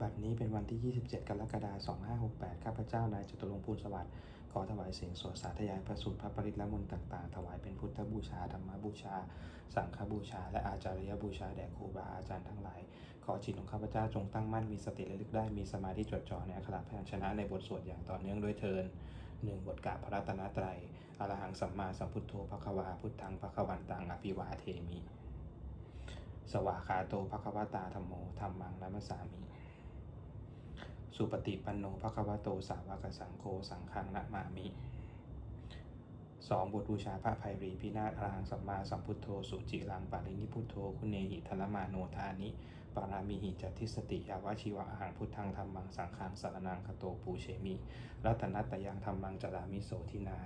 บัดนี้เป็นวันที่ 27 กรกฎาคม 2568 ข้าพเจ้านายจตุรงค์พูนสวัสดิ์ ขอถวายเสียงสวดสาธยายพระสูตรพระปริตและมนต์ต่างๆ ถวายเป็นพุทธบูชา ธรรมบูชา สังฆบูชา และอาจารยบูชา แด่ครูบาอาจารย์ทั้งหลาย ขอจิตของข้าพเจ้าจงตั้งมั่น มีสติระลึกได้ มีสมาธิจดจ่อในอัคระพยัญชนะในบทสวดอย่างต่อเนื่องด้วยเทินหนึ่งบทกาพระรัตนตรัย อรหังสัมมาสัมพุทโธภควา พุทธังภควันตัง อภิวาเทมิ สวากาโตภควตาธรรมโมธรรมังนัมสสามิ สุปฏิปันโนภควโตสาวกสังโฆสังฆังนะมามิสองบทบูชาพระภัยรีพินาศอรหังสัมมาสัมพุทโธสุจิรังปารินิพุทโธคุณเนหิทลมาโนทานิ ปารามิหิจัตทิสติยาวชิวะอาหังพุทธังธรรมังสังฆังสารนังคโตปูเชมิ รัตนัตยังธรรมังจรามิโสทินา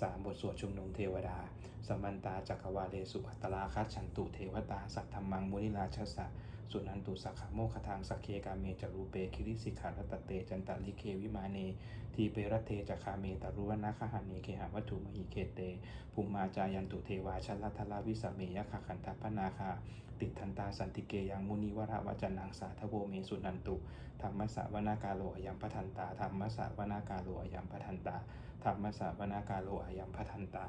สามบทสวดชุมนุมเทวดา สมันตาจักรวาเลสุอัตตลาคัจฉันตุเทวตาสัทธรรมังมุนิราชสะ สุนันตุสักขโมคทางสักเคกาเมจรูเปคิริสิขารัตเตจันตลิเควิมาเน ทีเปรเทจัคาเมตรุวนาคหาเนเคหาวัตถุมหิเคเตภูมิมาจายันตุเทวาชัลลัทลาวิสเมยขขันธพนาคา ติทันตาสันติเกยังมุนีวราวจนังสาทโวเมสุนันตุธรรมสวนากาโลอยัมพทันตาธรรมสวนากาโลอยัมพทันตาธรรมสวนากาโลอยัมพทันตา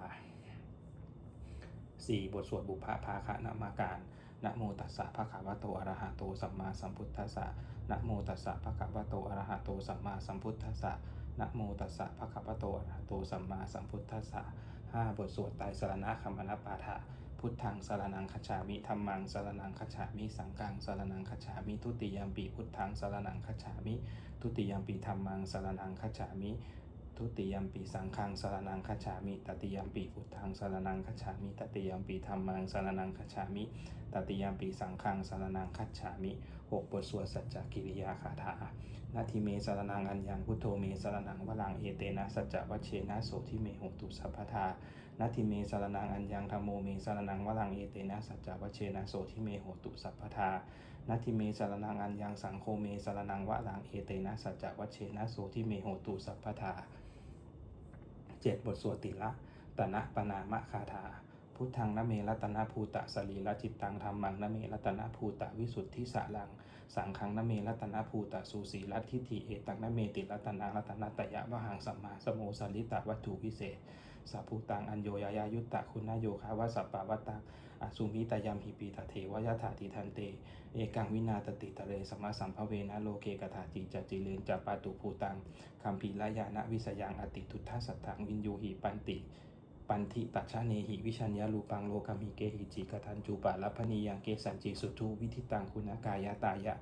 4. บทสวดบุพภาคานามาการ นะโมตัสสะภะคะวะโตอะระหะโตสัมมาสัมพุทธัสสะนะโมตัสสะภะคะวะโตอะระหะโตสัมมาสัมพุทธัสสะนะโมตัสสะภะคะวะโตอะระหะโตสัมมาสัมพุทธัสสะ 5. บทสวดไตรสรณะคัมมนปาฐะพุทธังสารนังคัจฉามิธรรมังสารนังคัจฉามิสังฆังสารนังคัจฉามิทุติยามปีพุทธังสารนังคัจฉามิทุติยามปีธรรมังสารนังคัจฉามิ ทุติยมปีสังฆังสารนังคัจฉามิตติยมปีพุทธังสารนังคัจฉามิตติยมปีธรรมังสารนังคัจฉามิตติยมปีสังฆังสารนังคัจฉามิหกบทสวดสัจจกิริยาคาถานาทิเมสารนังอัญญังพุทโธเมสารนังวลังเอเตนะสัจจวัชเชนะโสทิเมหตุสัพพทานาทิเมสารนังอัญญังธรรมโมเมสารนังวลังเอเตนะสัจจวัชเชนะโสทิเมหตุสัพพทานาทิเมสารนังอัญญังสังโฆเมสารนังวลังเอเตนะสัจจวัชเชนะโสทิเมหตุสัพพทา เจ็ดบทสวดติละตนะปนามะคาถา พุทธังนเมรัตนภูตะสรีระจิตตังธรรมังนเมรัตนภูตะวิสุทธิสารัง สังฆังนเมรัตนภูตะสุสีรัตทิฏฐิเอตังนเมติรัตนารัตนตยะวหังสัมมาสโมสลิตะวัตถุวิเศษสัพพุตังอัญโยยายายุตตะคุณโยคาวะสัปปะวัตตัง อสุมิตยามหิปีตเทวยถาติทันเต เอกังวินาตติตะเรสมมาสัมภเวนะโลเกกถาจิจจิเลนจัปปาตุภูตังคัมภีรายานะวิสยังอติทุทธสัตถังวินยูหิปันติปันทิตัชาเนหิวิชัญญาลูปังโลกามิเกหิจิกทันจูปะลัพพนียังเกสันจิสุทุวิธิตังคุณกายตายะ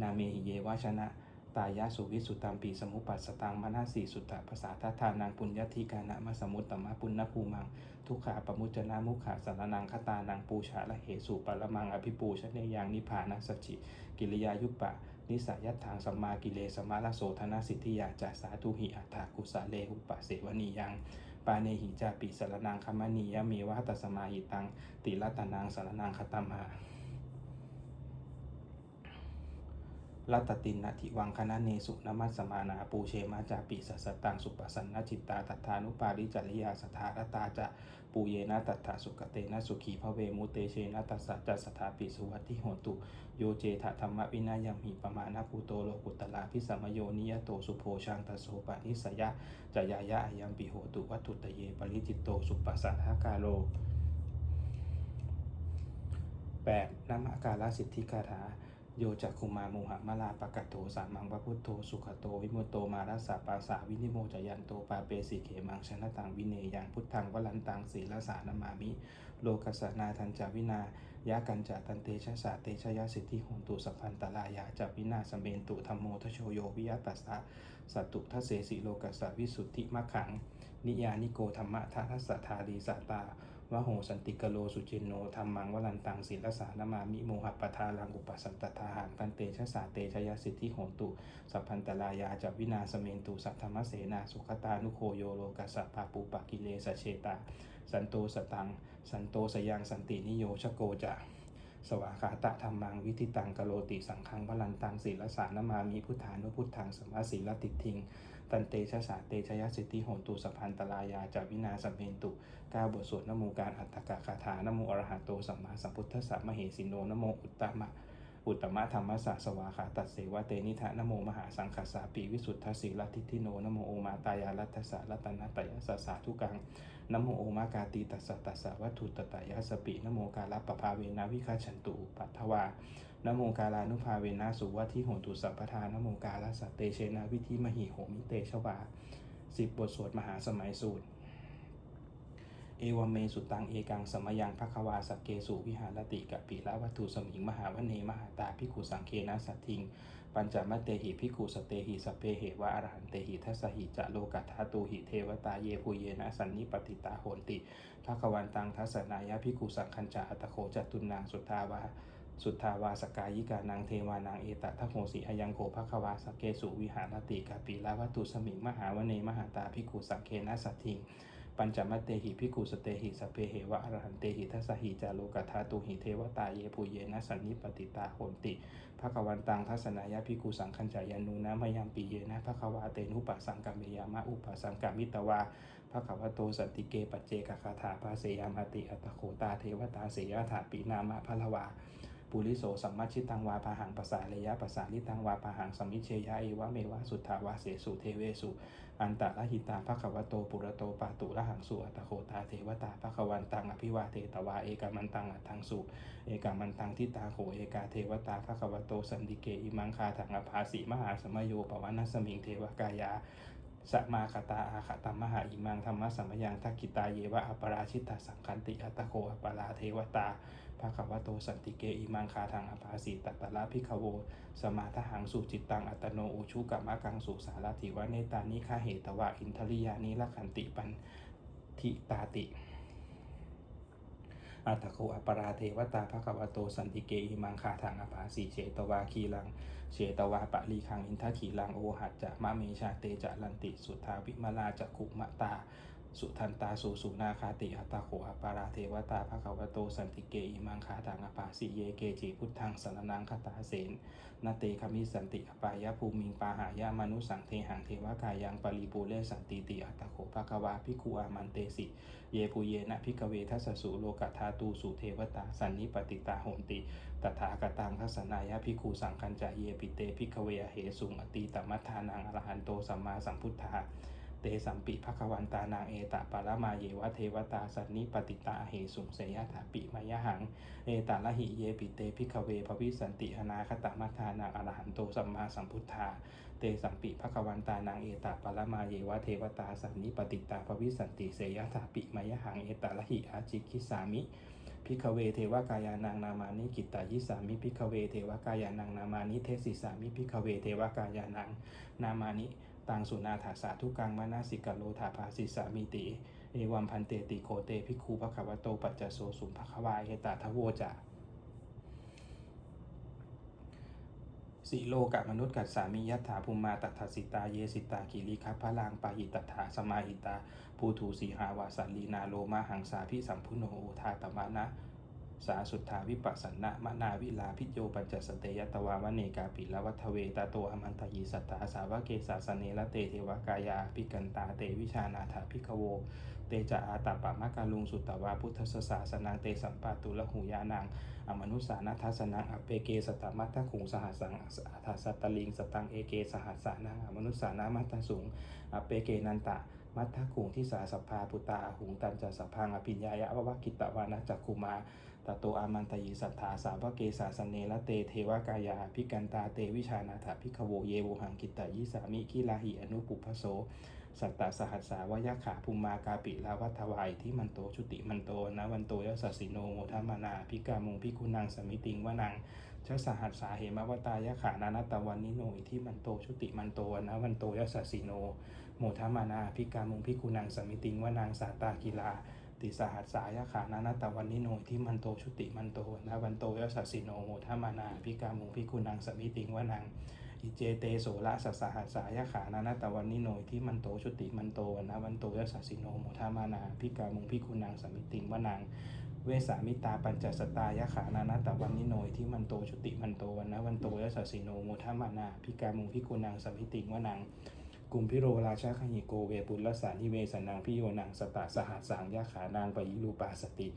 นาเมหิเยวชนะ ตายะสุวิสุตัมปีสมุปัสสตังมนาสีสุตตะภาษาทัทานังปุญญทิกานะมสมุตตมะปุณณภูมัง ทุกขาปมุจนามุขาสารนังคตานังปูชาละเหสุปะละมังอภิปูชเนยังนิพานัสสจิ กิริยายุปะ นิสัยยัตถางสัมมากิเลสมาลโสธนสิทธิยาจาสาธุหิอัตถากุสะเลหุปะเสวนียังปาเนหิจาปิสารนังคมณียะเมวะตัสมาหิตัง ติรัตนังสารนังคตัมหา รัตตินนาทิวังคณะเนสุนมัสสมานาปูเชมาจาปิสัสตังสุปสันนจิตตาตัทานุปาริจริยาสถารตาจะปูเยนะตัทธาสุกเตนะสุขีพระเวมุเตเชนะตัสสะจัสถาปิสุวัติโหตุ โยเจทะธรรมวินายัมหิปมาณภูโตโลกุตลาพิสัมโยนิยโตสุโพชังตโสปนิสยะจายายะอายัมปิโหตุวัตถุตเยปริจิตโตสุปสัทธากาโล 8. นามการสิทธิคาถา โยจักคุมาโมหะมะลาปะกะโตสามังพระพุทโธสุขโต วิมุตโตมารัสสะปาสาวินิโมจยันโตปาเปสิเขมังชนะตังวิเนยังพุทธังวลันตังศีลสานามามิ โลกัสนาทันจาวินายะกันจาตันเตชะสาเตชะยะสิทธิหนตุสัพพันตลายาจัวินาสเมนตุธรรมโมทโชโยวิยตัสสะสัตตุทเสสิโลกัสสะวิสุทธิมะขัง นิยานิโกธรรมะทัสสะทารีสัตตา วะโหสันติกโลสุจินโนธรรมังวลันตังศีลสานามามิโมหปทาลังอุปสันตทาหังกันเตชะสาเตชยสิทธิโหตุ สัพพันตลายาจัวินาสเมนตุสัทธรรมเสนาสุขตานุโคโยโลกัสสะปาปูปะกิเลสเชตา สันโตสตัง สันโตสยังสันตินิโยชโกจะสวากขาตะธรรมังวิธิตังกโลติสังฆังวลันตังศีลสานามามิพุทธานุพุทธังสมมาศีลติทิง ตันเตชะสาเตชยสิทธิโหตุสัพพันตลายาจาวินาสเมนตุก้าบทสวดนโมการอัตตกะคาถานโมอรหัตโตสัมมาสัมพุทธัสสะมเหสิโนนโมอุตตมะอุตตมะธรรมสสะสวาขาตัสเสวะเตนิทะนโมมหาสังคัสสาปีวิสุทธสีลทิทิโนนโมโอมาตายารัตสะรัตนตยสสสาทุกังนโมโอมากาตีตัสสะตัสสะวัตถุตตยสปินโมกาลปภาเวนะวิคาชันตุปัทถวา นโมกาลานุภาเวนะสุวัติโหตุสัพพทานะโมกาลสัตเตเชนะวิธิมหิโหมิเตชวาสิบบทสวดมหาสมัยสูตร เอวเมสุตังเอกังสมยังภควาสกเกสุวิหารติกัปปิละวัตถุสมิงมหาวเนมหาตาพิกุสังเคนะสัตทิง ปัญจมเตหิพิกุสเตหิสเปเหวะอรหันเตหิทัสหิจะโลกัตถาตูหิเทวตาเยภูเยนะสันนิปติตาโหนติภควันตังทัสสนายะพิกุสังคัญจาอัตโคจตุนางสุทธาวา สุทธาวาสกายิกานางเทวานางเอตทะโหสิอายังโกภควาสเกสุวิหารติกาปีลาวัตุสมิงมหาวเนมหาตาพิกุสังเคนะสัตทิงปัญจมัตเตหิพิกุสเตหิสเปเหวะอรหันเตหิทัสหิจาโลกัฏฐาตุหิเทวตาเยปุเยนะสันนิปติตาโหติภควันตังทัศนายะพิกุสังคัญจายานุนะมยามปีเยนะภควาเตนุปัสสังกามยามะอุปัสสังกามิตวาภควโตสันติเกปัจเจกคาถาภาเสยามาติอัตตโคตาเทวตาเสยถาปีนามะพะละวา ปุริโสสัมมัชชิตังวาปะหังปะสาเลยะปะสาลิตังวาปะหังสมมิเชยะเอวะเมวะสุทธาวาเสสุเทเวสุ อันตะละหิตาภควโตปุระโตปาตุละหังสุอัตโคตาเทวตาภควันตังอภิวาเทตวาเอกามันตังอัตังสุเอกามันตังทิตาโขเอกาเทวตาภควโตสันติเกอิมังคาถังอภาสีมหาสมโยปวันัสมิงเทวกายาสมาคตาอาคตมหาอิมังธรรมะสัมยังทักกิตาเยวะอัปราชิตาสังคันติอัตโคอัปปราเทวตา ภะคะวะโตสันติเกอิมังคาทังอภาสีตัตตะละพิคโว สมาทหังสุจิตตังอัตโนอุชุกัมมะกังสุสารถิวะเนตานิคาเหตวะอินทริยานิละขันติปันทิตาติอัตโคอปราเทวตาภะคะวโตสันติเกอิมังคาทังอภาสีเฉตวาคีลังเชตวาปะลีคังอินทขีลังโอหัจจะมะเมชาเตจะลันติสุทธาวิมาลาจะคุมะตา สุทันตาสุสุนาคาติอัตตาโขอปาราเทวตาภะคะวะโตสันติเกอิมังคาทังอปาสิเยเกจิพุทธังสรนังคตาเสนนาเตคามิสันติอปายะภูมิงปาหายามนุสังเทหังเทวกายังปริปูเลสันติติอัตตาโขภะคะวาภิกขุอามันเตสิ เยปุเยนะพิกเวทัสสุโลกัฏฐาตูสุเทวตาสันนิปติตาโหนติตถาคตังทัศนายะพิคูสังคัญจายเยปิเตพิกเวเหสุงอตีตมัทานังอรหันโตสัมมาสัมพุทธา เตสัมปิภควันตานางเอตะปารมาเยวะเทวตาสันนิปติตาเหสุงเสยถาปิมายหัง เอตาละหิเยปิเตพิกเวภวิสันติอนาคตมัทานังอรหันโตสัมมาสัมพุทธา เตสัมปิภควันตานางเอตะปารมาเยวะเทวตาสันนิปติตาภวิสันติเสยถาปิมายหัง เอตาละหิอาจิกิสามิพิกเวเทวกายานังนามานิกิตตายิสามิพิกเวเทวกายานังนามานิเทศิสามิพิกเวเทวกายานังนามานิ ตังสุนาถาสาทุกังมานาสิกาโลถาภาสิสามิติเอวัมพันเตติโคเตพิคูภควโตปัจจโสสุภควายเอตาทโวจาสิโลกะมนุษย์กัสสามิยัตถาภูมิมาตัทธสิตาเยสิตากิริคัพพะลังปาหิตัถาสมาหิตาภูถูสีหาวาสันลีนาโลมาหังสาพิสัมพุโนโอทาตมะนะ สาสุทธาวิปัสสนะมะนาวิลาพิโยปัญจสเตยตวามเนกาปิลวัฏเวตาโตอมันตยิสัทธาสาวะเกสาสเนละเตเทวกายาพิกันตาเตวิชานาถาพิกโว เตจะอาตาปะมะกาลุงสุตตวาพุทธสสาสนังเตสัมปาตุละหูยานังอมนุสานัทสนังอเปเกสตมัตถคุงสหัสสังอัฏฐสัตตลิงสตังเอเกสหัสสานังอมนุสานามัตตสุงอเปเกนันตะมัทธคุงที่สาสพาปุตาหุงตันจะสพพังอภิญญายะวะวะกิตตวานะจักคุมา ตโตอามันตยิสัทธาสาวะเกสาสเนละเตเทวกายาพิกันตาเตวิชานาถาพิขโวเยโวหังกิตตยิสามิกิลาหิอนุปุพพโส สัตตสหัสสาวยะขาภูมากาปิลาวัฏวายที่มันโตชุติมันโตนะวันโตยสัสสิโนโมทัมมานาพิกามุงพิกุนังสมิติงวนังชสหัสสาเหมวตายะขานานัตตวันนิโนอิที่มันโตชุติมันโตนะวันโตยสัสสิโนโมทัมมานาพิกามุงพิกุนังสมิติงวนังสาตากีลา ติสหัสสายขานานัตตวันนิโนที่มันโตชุติมันโตนะวันโตยสัสสิโนโมทัมานาพิกามุงพิกุนังสมิติงวนังอิเจเตโสละสัสหัสสายขานานาตวันนิโนยที่มันโตชุติมันโตนะวันโตยสัสสิโนโมทามานาพิกามุงพิคุณังสมิติงวนังเวสามิตาปัญจสตายะขานานาตวันนิโนยที่มันโตชุติมันโตนะวันโตยสัสสิโนโมทามานาพิกามุงพิคุณังสมิติงวนัง กุมพิโรราชาขหิโกเวปุลสานิเวสนังพิโยนังสตาสหัสสังยะขานางปยิรูปาสติ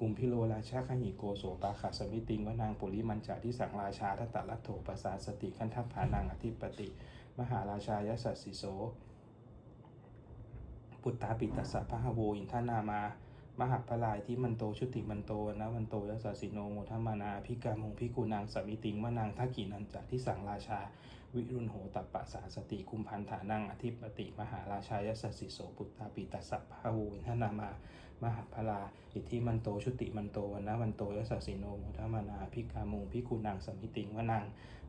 กุมพิโลราชาขหิโกโสปาขาสมิติงวนางปุริมันจาที่สังราชาทัตตลัตโถปสาสติขันทัพผานังอธิปติ มหาราชายสัสสิโส ปุตตาปิตัสสะพะหโวอินทนามามหาพลายที่มันโตชุติมันโตนะวันโตยสสสิโนโมทมานาพิกามุงพิกูนางสมิติงมะนางทักกินันจะที่สังราชา วิรุณโหตัปปะสาสติคุมพันธานังอธิปติ มหาราชายสสสิโสปุตตาปิตัสสะพะโวอินทนามามหาพลา อิทธิมันโตชุติมันโตวนะวันโตยสสสิโนโมทมานาพิกามุงพิกูนางสมิติงมะนาง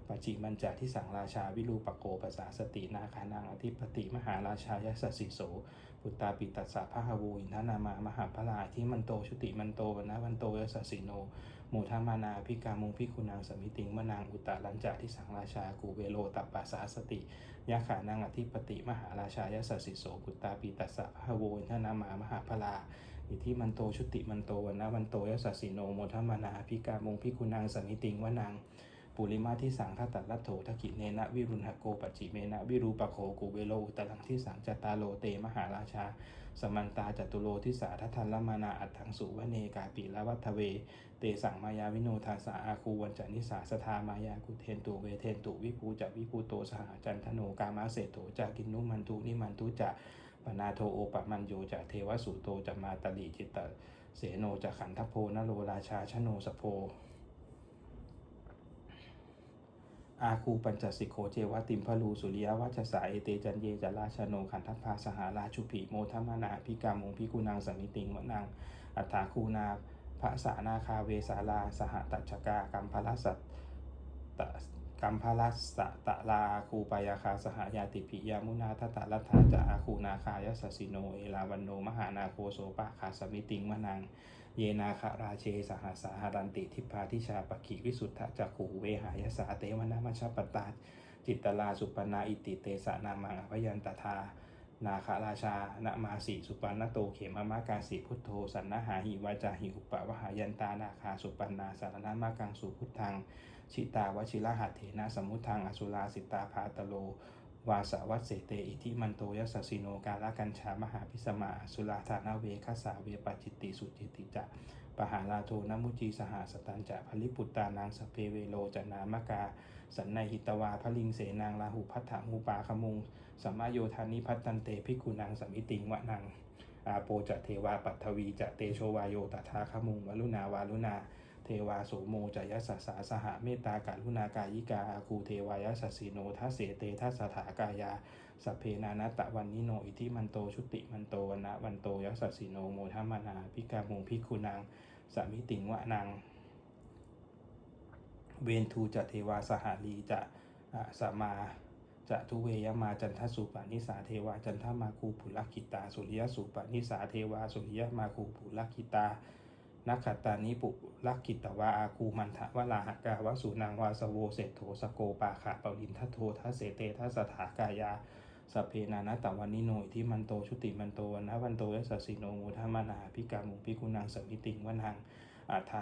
ปจิมันจาที่สังราชาวิรูปโกปสาสตินาคานังอธิปติมหาราชายสสสิโสปุตตาปิตัสสะพะหะวูอินทนามามหาพลาที่มันโตชุติมันโตวันนะวันโตยสสสิโน โมทามานาพิกามุงพิคุณางสมิติงมะนางอุตตะลัญจาที่สังราชากูเวโลตัปปาสาสติยะขานังอธิปติมหาราชายสสสิโสปุตตาปิตัสสะพะหะวูอินทนามามหาพลาอิที่มันโตชุติมันโตวันนะวันโตยสสสิโนโมทามานาพิกามุงพิคุณางสมิติงวะนางปุริมาที่สังทัตตลัตโถทกิเนนะวิรุณหโกปจจิเมนะวิรูปโคกูเวโลอุตลังที่สังจตตาโลเตมหาราชา สมันตาจตุโลทิสาทัทันละมานาอัตถังสุวเนกาปิละวัฒเว เตสังมายาวิโนทาสาอาคูวันจานิสาสทามายากุเทนตุเวเทนตุวิภูจะวิภูโตสหจันทโนกามาเศโตจากินนุมันตุนิมันตุจะปนาโทโอปมันโยจะเทวสุโตจะมาตลิจิตตเสโนจะขันทโพนโลราชาชโนสโพ อาคูปัญจสิกโขเจวติมพลูสุริยวัชสาเอเตจันเยจราชโนขันทัพพาสหาราชุปิโมทมานาพิกามงพิกุนางสมิติงวนังอัฏฐาคูนาพระสานาคาเวสาลา สหตัจจกากัมพลัสสะตะกัมพลัสสะตะลาคูปายาคาสหายาติปิยามุนาทตะลัทธาจะอาคูนาคายสสสิโนเอลาวันโนมหานาโคโสปะคาสมิติงวนัง เยนาคาราเชสหาสาหารันติทิพาทิชาปกิวิสุทธจักขูเวหายสาเตวนามัชฌปตาจิตตลาสุปนาอิติเตสะนามังอภยันตทานาคาราชานมาสีสุปันนโตเขมมากาสีพุทโธ สันนหาหิวาจาหิอุปะวหายันตานาคาสุปันนาสารนามากังสุพุทธัง ชิตาวชิระหัตเถนะสมุทังอสุราสิตาภาตโล วาสาวัตเสเตอิทิมันโตยัสสสิโนกาลกัญชามหาพิสมาสุราธานาเวคัสสาเวปจิตติสุจิติจะปหาลาโทนมุจีสหสตันจะพลิปุตตานางสเพเวโลจนามกา สันในหิตวาพลิงเสนางลาหุพัทธมูปาขมุงสัมมาโยธานิพัตตันเตพิกุนางสมิติงวะนังอาโปจะเทวาปัทวีจะเตโชวายโยตถาคมุงวลุนาวาลุนา เทวาโสโมจยสัสสาสหเมตตากาลุนากายิกาอาคูเทวายสสสิโนทัสเสเตทัสถากายาสัพเพนานัตตะวันนิโนอิทิมันโตชุติมันโตวันนะวันโตยัสสสิโนโมทัมานาพิกามุงพิกุนางสามิติงวะนางเวนทูจะเทวาสหาลีจะอะสมมาจะทุเวยมาจันทสุปานิสาเทวาจันทมาคูปุลกิตา สุริยสุปานิสาเทวาสุริยมาคูปุลกิตา นักขัตตานิปุลักกิตวาอาคูมันทะวลาหกาวสุนางวาสโวเศรษโถสโกปาขาปลินทัโททัเสเตทัสถากายาสเพนานะตะวันนิโนอิที่มันโตชุติมันโตวันนะวันโตยสสสิโนโมทามานาพิกามุพิกุนังสมิติงวันังอาทา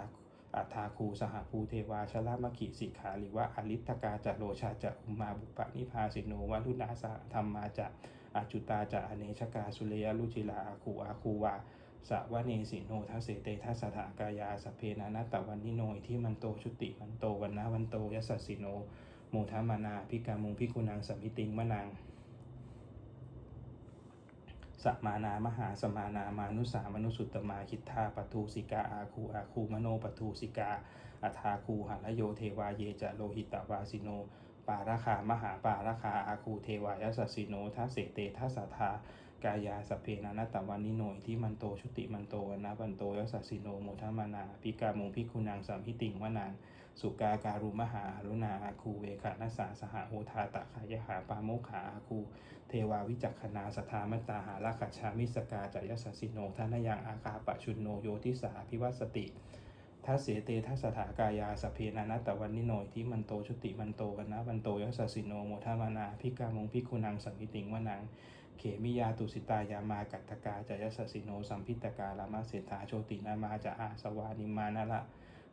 อาทาคูสหภูเทวาชลามกิสิกขาหรือว่าอลิตกาจะโลชาจะอุมาบุปะนิพาสิโนวัลุนาสะธรรมาจะอาจุตาจะอเนชกาสุเลยลุจิลาอาคูอาคูวา สวเนสิโนทัสเสเตทัสสถากายาสพเพนานัตตะวันนิโนที่มันโตชุติมันโตวันนะวันโตยสสสิโนโมทามานาพิกามุงพิกุนังสัมพิติงมะนังสมานามหาสมานามานุสามนุสุตตมาคิทาปทูสิกาอาคูอาคูมโนปทูสิกาอัทาคูหันโยเทวาเยจะโลหิตวาสิโน ปาราคามหาปาราคาอาคูเทวายสสสิโนทัสเสเตทัสสทากายาสเพนานัตตะวันนิโนอิที่มันโตชุติมันโตนะวันโตยสสสิโนโมทามานาพิกามุงพิกุนังสัมพิติงวานังสุกาการุมหาอรุณาอาคูเวขานัสสาสหโอทาตะขายหาปาโมขาอาคูเทวาวิจักขณาสทามตาหาราคัจฉามิสกาจายสสสิโนทานยังอาคาปะชุนโนโยทิสาพิวัสติ ทัสเสเตทัสสถากายาสเพนานัตะวันนิโนอิที่มันโตชุติมันโตวันนะวันโตยสสสิโนโมทามานาพิกามงพิกุนังสัมพิติงวนัง เขมิยาตุสิตายามากัตตกาจายสสสิโนสัมพิตกาลามาเสถาโชตินามาจะอาสวานิมานะละ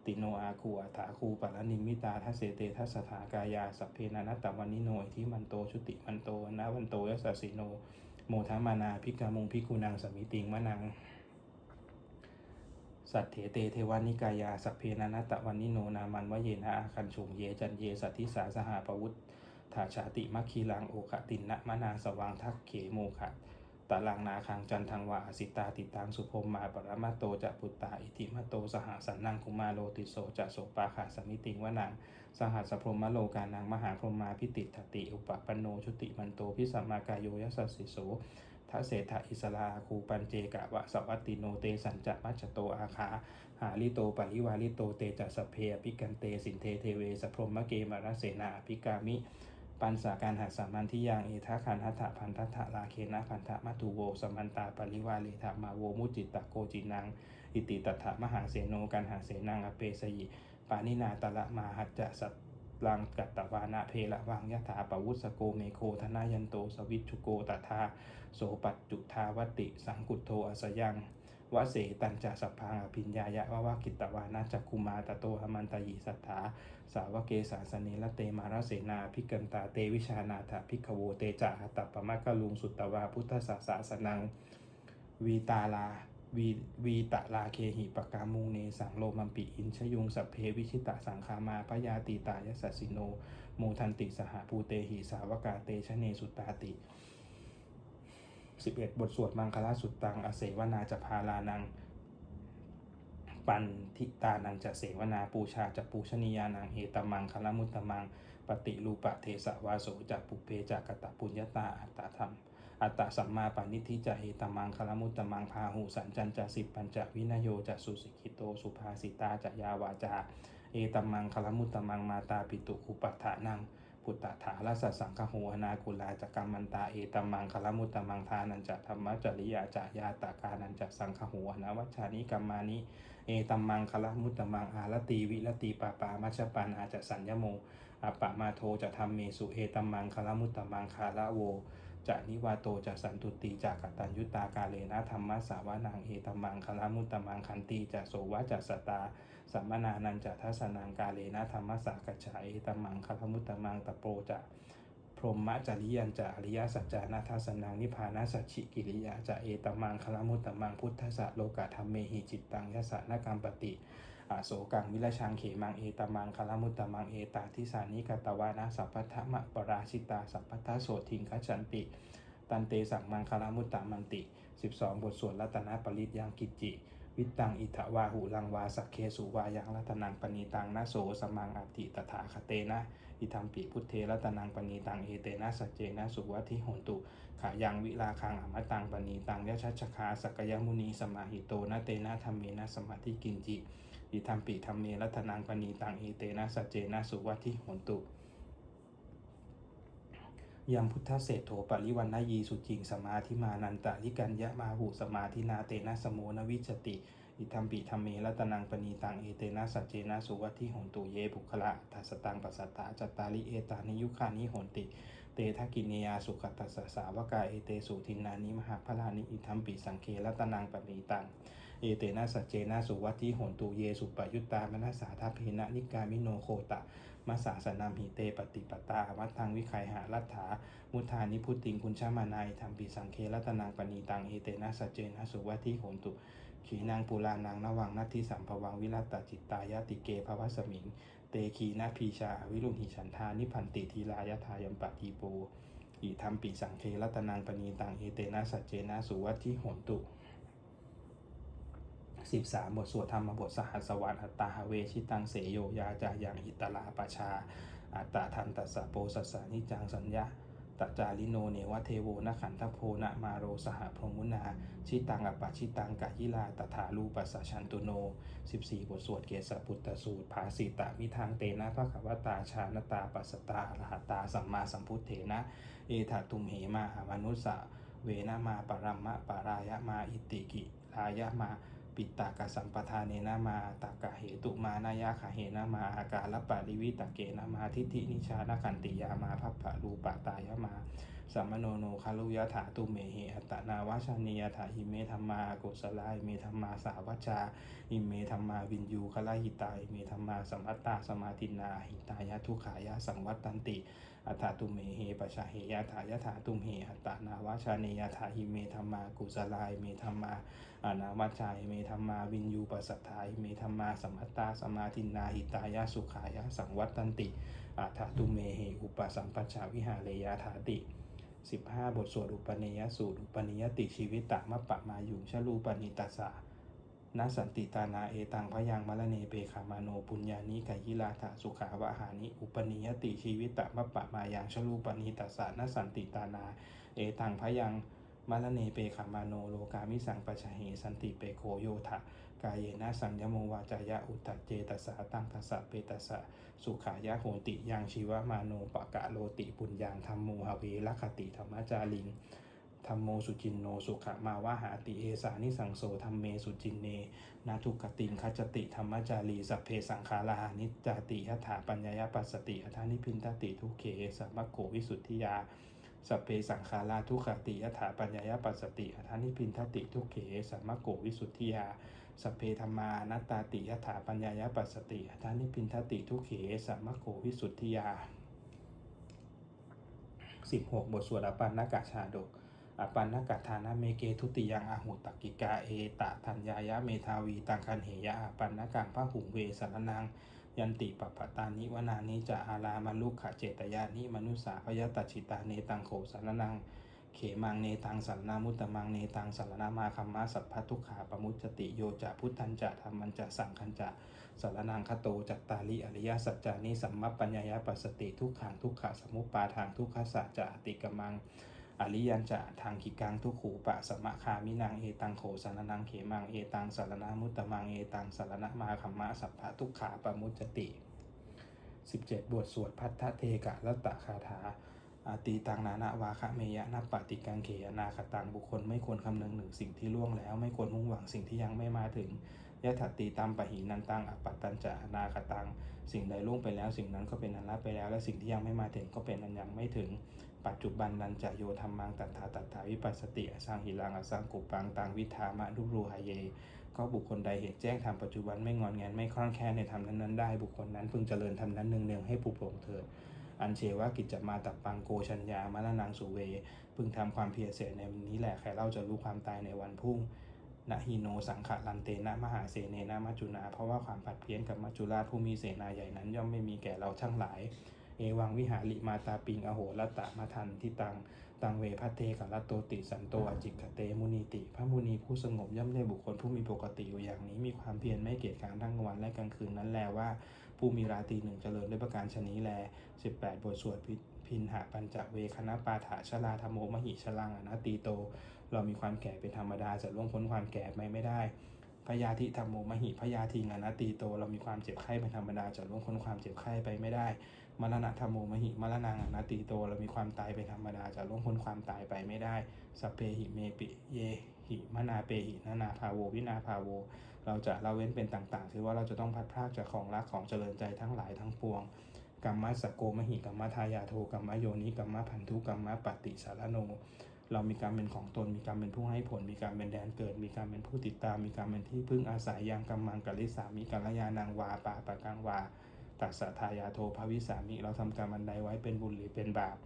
ติโนอาคูอัฐาคูปัลนิมิตาทัสเสเตทัสสถากายาสเพนานัตะวันนิโนอิที่มันโตชุติมันโตนะวันโตยสสสิโนโมทามานาพิกามงพิกุนังสัมิติงมะนัง สัตเถเตเทวานิกายาสัพเพนานาตะวันนิโนนามันวเยนะอาคันชุงเยจันเยสัตทิสาสหาปวุฒถาชาติมัคคีลังโอคตินนะมะนาสวังทักเขโมขะตะลังนาคังจันทังวาสิตาติตังสุพมมาปรมาโตจะปุตตาอิติมะโตสหสันนังคุมาโลติโสจะโสปาขาสมิติงวนังสหัสพรมโลกานังมหาพรหมาพิติทติ อุปปันโนชุติมันโตพิสัมมากายโยยัสสิโส ทะเศรษฐอิสลาคูปันเจกะวะสวัตติโนเตสัญจะมัจโตอาคา หาลิโตปริวาลิโตเตจัสเพอภิกันเตสินเทเทเวสพรหมเกมารเสนาอภิกามิ ปันสาการหัสามันที่ยังเอทาคันทัตถพันทัตลาเคนะพันธะมัตุโวสมันตาปริวาเลธามาโวมุจิตตะโกจินัง อิติตัตถะมหาเสโนกันหาเสนังอเปสยิปานินาตละมาหัจจะสัต ลังกัตตวานะเพละวังยะถาปวุสโกเมโคธนายันโตสวิชุโกตถาโสปัจจุทาวติ สังกุตโทอสยังวเสตัญจะสัพพังอภิญญายะวะวะกิตตวานะจักคุมาตโตหมันตยิสัทธาสาวกเกสาสเนละเตมาราเสนาพิกันตาเตวิชานาถพิกโวเตจะหตัปปะมะกะลุงสุตตวาพุทธศาสาสนังวีตาลา วีวีตะลาเคหิปกามุงเนสังโลมัมปิอินชยุงสัพเพวิชิตะสังคามาพยาติตายสัสสิโนโมทันติสหภูเตหิสาวกาเตชะเนสุตาติ 11 บทสวดมังคลาสุตตัง อเสวนาจะพาลานัง ปันทิตานังจะเสวนาปูชาจะปูชนียานังเอตมังคลมุตตมัง ปฏิรูปะเทสวาโสจะปุเพจากกตปุญญาตาอัตตธรรม อัตตสัมมาปานิธิจะเอตมังคลมุตตมังพาหูสัญจันจะสิปัญจวินโยจะสุสิกิโตสุภาสิตาจะยาวาจาเอตมังคลมุตตมังมาตาปิตุอุปัฏฐานังพุทธถาลสัสสังคโหนาคุลาจักรรมันตาเอตมังคลมุตตมังทานันจะธรรมจริยาจายาตากานันจะสังคโหนาวัชานิกัมมานิเอตัมังคลมุตตมังอารตีวิรตีปาปามัชปานาจะสัญญโมอปะมาโทจะทำเมสุเอตัมังคลมุตตมังคาละโว จะนิวาโตจะสันตุติจากกตัญยุตากาเลนะธรรมะสาวนังเอตมังคลมุตตมังขันติจะโสวะจะสตาสัมมนานันจะทัสนังกาเลนะธรรมะสากัจฉาเอตมังคละมุตตมังตะโปจะพรหมจริยันจะอริยสัจจานาทัสนังนิพพานาสัจฉิกิริยาจะเอตมังคลมุตตมังพุทธะโลกาธรรมเมหิจิตตังยสะนกรรมปติ อาโสกังวิรชังเขมังเอตมังคลมุตตมังเอตาทิสานิกตวานะสัพพทะมะปราชิตาสัพพทะโสทิงคัจฉันติ ตันเตสังมังคลมุตตมันติ 12 บทสวดรัตนปริตยังกิจจิวิตังอิทวาหุลังวาสักเคสุวายังรัตนังปณีตังนาโสสมังอัติตถาคเตนะอิทัมปิพุทเทรัตนังปณีตังเอเตนะสัจเจนะสุวัติโหนตุขายังวิลาคังอมตังปณีตังยะชัชคาสกยมุนีสมาหิโตนะเตนะธรรมเมนะสมาธิกินจิ อิทัมปิธรรมเมรัตนังปณีตังเอเตนะสัจเจนะสุวัติโหนตุยามพุทธเศรษโถปริวันนายีสุจิงสมาธิมานันตะลิกัญญะมาหุสมาธินาเตนะสโมนวิจติ อิทัมปิธรรมเมรัตนังปณีตังเอเตนะสัจเจนะสุวัติโหนตุเยบุคละทัสตังปัสสตาจัตตาลิเอตานิยุคานิโหนติ เตทะกินเนยาสุขตัสสะสาวกาเอเตสุทินานิมหาพลานิอิทัมปิสังเครัตนังปณีตัง เอเตนะสัจเจนะสุวัติโหนตุเยสุปยุตตามนัสสาทาเพนะนิกามิโนโคตะมัสาสนามหิเตปฏิปตาวัตังวิไคหารัตถามุทานิพุติงคุณชามานายธรรมปิสังเครัตนังปณีตังเอเตนะสัจเจนะสุวัติโหนตุขีนางปุลานางนวังนัตทิสัมภวังวิรัตตจิตตายาติเกภวสมิง เตขีนาพีชาวิรุณหิฉันทานิพันติทีลายทายมปะทีโปอิธรรมปิสังเครัตนังปณีตังเอเตนะสัจเจนะสุวัติโหนตุ 13 บทสวดธรรมบทสหัสวรรคตตาเวชิตังเสโยยาจายังอิตลาปชา อัตตาทันตัสสะโปสัสสานิจังสัญญาตจาริโนเนวะเทโวนะขันทโพนะมาโรสหพรมุนา ชิตังอปะชิตังกายิลาตถาลูปัสสชันตุโน 14 บทสวดเกสปุตตสูตร ภาสิตามิทางเตนะภะคะวตาชานตาปัสตาอรหัตาสัมมาสัมพุทเถนะ เอถาตุมเหมาหามนุสสะเวนะมาปรัมมะปารายะมาอิติกิรายะมา ปิตากสัมปทานเนนามาตากะเหตุมานายาขะเหนามาอาการลปะริวิตะเกนามาทิฏฐินิชานะขันติยามาพัพพะรูปะตายะมา สัมมโนโนคารุยะถาตุเมเหอัตนาวชานียถาหิเมธรรมากุศลาหิเมธรรมาสาวัจจาหิเมธรรมาวินยูคลาหิตาหิเมธรรมาสัมอัตตาสมาตินาหิตายะทุขายะสังวัตตันติอัตถาตุเมเหปชาเหยะถายะถาตุมเหอัตนาวชานียถาหิเมธรรมากุศลาหิเมธรรมาอนาวัจจาหิเมธรรมาวินยูปัสสัทธาหิเมธรรมาสัมอัตตาสมาตินาหิตายะสุขายะสังวัตตันติอัฏฐตุเมเหอุปสัมปัชชาวิหารยาถาติ 15 บทสวดอุปนิยสูตร อุปนิยติชีวิตตะมะปะมายุงชลูปนิตัสสะนาสันติตานาเอตังพยังมะละเนเปขามาโนปุญญานิกายิลาถาสุขาวะหานิ อุปนิยติชีวิตตะมะปะมายังชลูปนิตัสสะนาสันติตานา เอตังพยังมะละเนเปขามาโนโลกามิสังปชะเหสันติเปโคโยทะ กายเยนะสัญญโมวาจายะอุตตเจตสสะตังทัสสะเปตสะสุขายะโหติยังชีวมาโนปะกะโลติปุญญางธรรมโมหเวลคติธรรมจาริงธรรมโมสุจินโนสุขมาวาหาติเอสานิสังโสธรรมเมสุจินเนนาทุกขติงคัจติธรรมจารีสัพเพสังขารานิจาติยถาปัญญายปัสสติอัฏฐานิพินทติทุเขสัมมโกวิสุทธิยาสัพเพสังขาราทุกขติยถาปัญญายปัสสติอัฏฐานิพินทติทุเขสัมมโกวิสุทธิยา สพเพธรรมานัตตาติยถาปัญญายปัสสติอัฏฐานิพินทติทุเขสัมมโกวิสุทธิยา 16 บทสวดอปันนกะชาดกอปันนกะทานะเมเกทุติยังอาหุตักกิกาเอตะทัญญายะเมทาวีตังคันเหยะอปันนกังพระหุงเวสารนัง ยันติปปตานิวนานิจะอารามาลุขะเจตยานิมนุสาพยตัชิตาเนตังโขสารนัง เขมังเนตังสารนามุตตมังเนตังสารนามาคัมมาสัพพะทุกขาปมุจจติโยจะพุทธันจะธรรมันจะสังคันจะสารนังคโตจัตตาลิอริยสัจจานิสัมมัปปัญญายปัสสติทุกขังทุกขะสมุปปาทางทุกขสัจจะอติกมังอริยันจะทางกิกังทุกขูปะสมะคามินังเอตังโขสารนังเขมังเอตังสารนามุตตมังเอตังสารนามาคัมมาสัพพะทุกขาปมุจจติ 17 บทสวดพัทธเทกะรัตตะคาถา อาตีตังนานาวาคะเมยะนัปปฏิกังเขยนาคตังบุคคลไม่ควรคำนึงหนึ่งสิ่งที่ล่วงแล้ว ไม่ควรมุ่งหวังสิ่งที่ยังไม่มาถึงยะถัตตีตามปะหีนันตังอปัตตันจะนาคตัง สิ่งใดล่วงไปแล้ว สิ่งนั้นก็เป็นอันละไปแล้ว และสิ่งที่ยังไม่มาถึงก็เป็นอันยังไม่ถึง ปัจจุบันนันจะโยธรรมังตัทธาตัทธาวิปัสสติอสังหิรังอสังกุปังตังวิธามะรุรูหายเย ก็บุคคลใดเหตุแจ้งธรรมปัจจุบันไม่งอนแงนไม่คล่องแคล่วในธรรมนั้นๆได้บุคคลนั้นพึงเจริญธรรมนั้นเนืองๆให้ปลุกปลงเถิด อันเชวะกิจจมาตับปังโกชัญญามะละนังสุเว พึงทำความเพียรเสียในวันนี้แหละใครเล่าจะรู้ความตายในวันพุ่งนะฮิโนสังขะลันเตนะมหาเสเนนะมัจจุนา เพราะว่าความผัดเพี้ยนกับมัจจุราชผู้มีเสนาใหญ่นั้น ย่อมไม่มีแก่เราทั้งหลาย เอวังวิหาริมาตาปิงอโหรตะมาทันที่ตัง ตังเวพัเทกัลโตติสันโตอจิกขเตมุนีติ พระมุนีผู้สงบย่อมได้บุคคลผู้มีปกติอยู่อย่างนี้มีความเพียรไม่เกียจค้านทั้งกลางวันและกลางคืนนั้นแลว่า ผู้มีราตรีหนึ่งเจริญด้วยประการชนีแล 18 บทสวดพิพินหาปัญจเวคณะปาถาชลาธรรมโมมหิชลังอนาตีโต เรามีความแก่เป็นธรรมดาจะล่วงพ้นความแก่ไปไม่ได้พยาธิธรรมโมมหิพยาธิงอนาตีโต เรามีความเจ็บไข้เป็นธรรมดาจะล่วงพ้นความเจ็บไข้ไปไม่ได้ มรณะธรรมโมมหิมรณังอนาตีโต เรามีความตายเป็นธรรมดาจะล่วงพ้นความตายไปไม่ได้ สัพเพหิเมปิเยหิมนาเปหินานาภาโววินาภาโว เราจะละเว้นเป็นต่างๆ คือว่าเราจะต้องพัดพรากจากของรักของเจริญใจทั้งหลายทั้งปวงกรรมะสกโกมหิกรรมะทายาโทกรรมะโยนิกรรมะพันธุกรรมะปฏิสารโน เรามีการเป็นของตน มีการเป็นผู้ให้ผล มีการเป็นแดนเกิด มีการเป็นผู้ติดตาม มีการเป็นที่พึ่งอาศัยยังกำมังกัลิสามีกัลยานางวาปาปะกังวาตัสทายาโทภวิสามิเราทำกรรมอันใดไว้เป็นบุญหรือเป็นบาป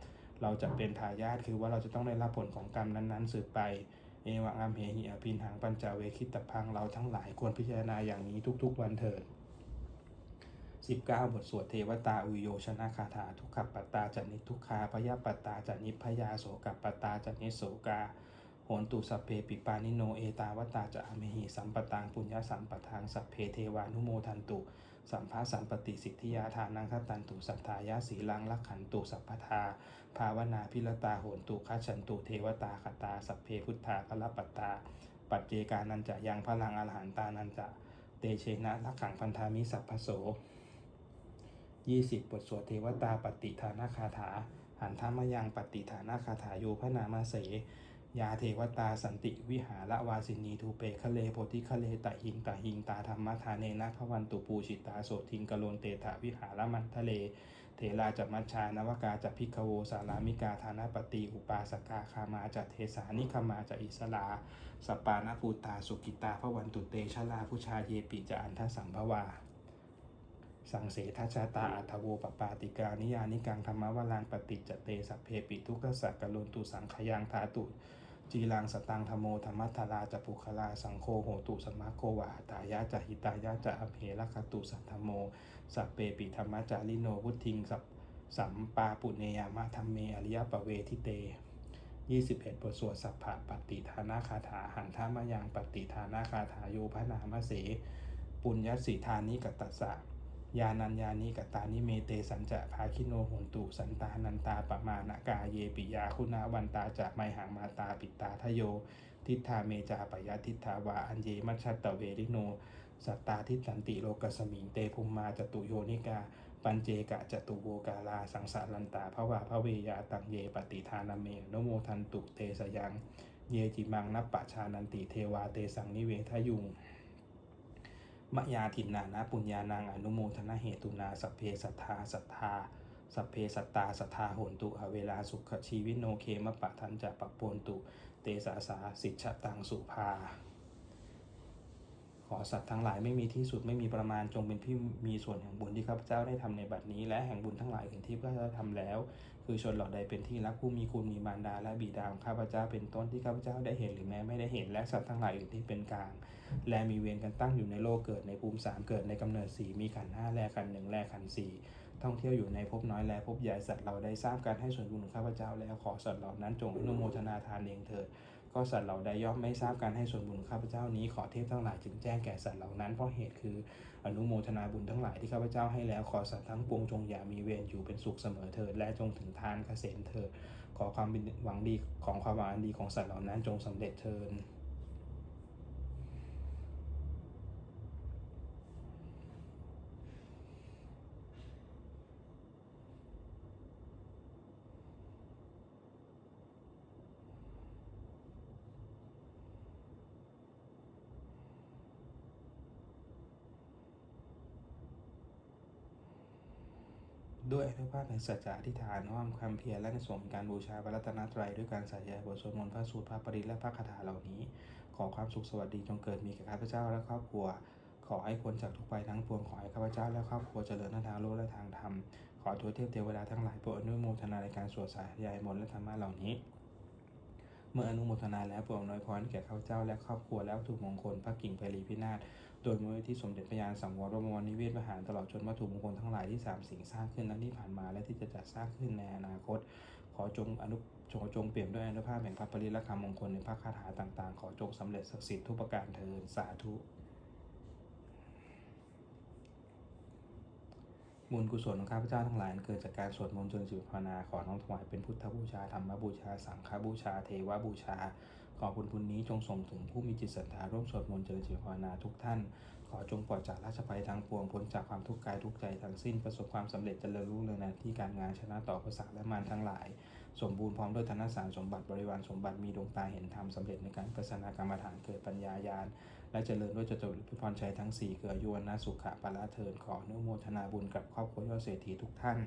เราจะเป็นทายาทคือว่าเราจะต้องได้รับผลของกรรมนั้นๆสืบไป เอวังอัมเหหิอภินหังปัญจเวคิตตพังเราทั้งหลายควรพิจารณาอย่างนี้ทุก ๆ วันเถิด19 บทสวดเทวตาอุโยชนะคาถาทุกขปัตตาจันิทุกขาพยาปัตตาจันิพยาโสกัปปตตาจันิโสกา หนตุสัพเพปิปานิโนเอตาวตาจะอเมหิสัมปตังปุญญาสัมปทางสัพเพเทวานุโมทันตุ สัมภาสัมปติสิทธิยาทานังคตันตุสัทธายาสีลังลักขันตุสัพพทา ภาวนาพิรตาโหนตุคัจฉันตุเทวตาคตา สัพเพพุทธาคลปัตตา ปัจเจกานันจะยังพลังอรหันตานันจะเตเชนะลักขังพันธามิสัพพโส20 บทสวดเทวตาปฏิฐานาคาถา หันธรรมยังปฏิฐานาคาถาโยพนามาเส ยาเทวตาสันติวิหารวาสินีทูเปคะเลโพธิคะเลตะหิงตะหิงตาธรรมทาเนนะพวันตุปูชิตาโสทิงกะโลนเตถาวิหารมันทะเล เทเทราจะมัชชานวกาจะพิกโวสารามิกาธานาปฏิอุปาสกาคามาจะเทสานิคมาจะอิสลาสปานาภูตาสุกิตาพระวันตุเตชะลาผู้ชาเยปิจะอันทสังภวา สังเสทัชชาตาอัทโวปปาติกานิยานิกังธรรมวลังปฏิจจเตสัพเพปิทุกขสักกะลุนตุสังขยังธาตุจีรังสตังธรรมโมธรรมัทธาราจะปุคลาสังโฆโหตุสมมาโกวาตายะจะหิตายะจะอเพรคตุสัทธโม สัพเปปิธรรมจาริโนวุทิงสัพสัมปาปุเนยามะธรรมเมอริยปเวทิเต 21 บทสวดสัพพะปฏิทานาคาถาหันทามยังปฏิทานาคาถาโยพนามเส ปุญญสีทานิกตัสสะ ยานัญญานิกตานิเมเตสัญจะภาคิโนโหนตุสันตานันตาปมาณกาเยปิยาคุณาวันตาจะไมหังมาตาปิตาทโย ทิฏฐาเมจาปยาทิฏฐาวาอัญเยมัชชตะเวริโน สัตตาทิฏฐันติโลกสมิงเตภูมิมาจตุโยนิกา ปัญเจกะจตุโวกาลาสังสารันตาภวาภเวยาตังเยปฏิทานาเมนโมทันตุเตสยัง เยจิมังนัปปะชานันติเทวาเตสังนิเวทยุง มยาทินนานะปุญญานางอนุโมทนาเหตุนาสเพสัทธาสัทธาสัพเพสัตตาสัทธาโหนตุอเวลาสุขชีวิโนเคมะปะทันจะปะปนตุ เตสาสาสิชะตังสุภา ขอสัตว์ทั้งหลายไม่มีที่สุดไม่มีประมาณจงเป็นที่มีส่วนแห่งบุญที่ข้าพเจ้าได้ทำในบัดนี้ และแห่งบุญทั้งหลายอื่นที่ข้าพเจ้าทำแล้ว คือชนเหล่าใดเป็นที่รักผู้มีคุณมีมารดาและบิดาของข้าพเจ้าเป็นต้นที่ข้าพเจ้าได้เห็นหรือแม้ไม่ได้เห็นและสัตว์ทั้งหลายอื่นที่เป็นกลาง และมีเวรกันตั้งอยู่ในโลกเกิดในภูมิสามเกิดในกำเนิดสี่มีขันห้าแลขันหนึ่งแลขันสี่ท่องเที่ยวอยู่ในภพน้อยแลภพใหญ่สัตว์เราได้ทราบการให้ส่วนบุญของข้าพเจ้าแล้วขอสัตว์เหล่านั้นจงอนุโมทนาทานเองเถิด ก็สัตว์เหล่าใดย่อมไม่ทราบการให้ส่วนบุญข้าพเจ้านี้ขอเทพทั้งหลายจึงแจ้งแก่สัตว์เหล่านั้นเพราะเหตุคืออนุโมทนาบุญทั้งหลายที่ข้าพเจ้าให้แล้วขอสัตว์ทั้งปวงจงอย่ามีเวรอยู่เป็นสุขเสมอเถิดและจงถึงทานเกษมเถิดขอความหวังดีของความหวังดีของสัตว์เหล่านั้นจงสำเร็จเถิด ด้วยอนุภาพแห่งสัจจะอธิษฐานน้อมความเพียรและในส่วนการบูชาพระรัตนตรัยด้วยการสายบทสวดมนต์พระสูตรพระปริและพระคาถาเหล่านี้ ขอความสุขสวัสดีจงเกิดมีแก่ข้าพเจ้าและครอบครัว ขอให้พ้นจากทุกภัยทั้งปวงขอให้ข้าพเจ้าและครอบครัวเจริญทั้งทางโลกและทางธรรม ขอทัวเทพเทวดาทั้งหลายโปรดอนุโมทนาในการสวดสายายมนต์และธรรมะเหล่านี้เมื่ออนุโมทนาแล้วโปรดอำนวยพรแก่ข้าพเจ้าและครอบครัวแล้วถูกมงคลพระกิ่งไพรีพินาศ โดยมูลนิธิสมเด็จพระยานสังวรบรมนิเวศมหารตลอดจนวัตถุมงคลทั้งหลายที่สามสิ่งสร้างขึ้นนั้นที่ผ่านมาและที่จะจัดสร้างขึ้นในอนาคต ขอจงอนุจงจงเปี่ยมด้วยอนุภาพแห่งพระปริและคำมงคลในพระคาถาต่างๆ ขอจงสำเร็จศักดิ์สิทธิ์ทุกประการเทินสาธุบุญกุศลของข้าพเจ้าทั้งหลายเกิดจากการสวดมนต์จนจิตภาวนาขอน้อมถวายเป็นพุทธบูชาธรรมบูชาสังฆบูชาเทวบูชา ขอบุญบุญนี้จงส่งถึงผู้มีจิตศรัทธาร่วมสวดมนต์เจริญจิตภาวนาทุกท่าน ขอจงปลอดจากราชภัยทางปวงพ้นจากความทุกข์กายทุกใจทั้งสิ้นประสบความสำเร็จเจริญรุ่งเรืองในที่การงานชนะต่ออุปสรรคและมารทั้งหลาย สมบูรณ์พร้อมด้วยธนสารสมบัติบริวารสมบัติมีดวงตาเห็นธรรมสำเร็จในการปัสนากรรมฐานเกิดปัญญาญาณและเจริญด้วยจตุรพิพรชัยทั้ง4เกิดอยวนนะสุขะปาละเทินขออนุโมทนาบุญกับครอบครัวยอดเศรษฐีทุกท่าน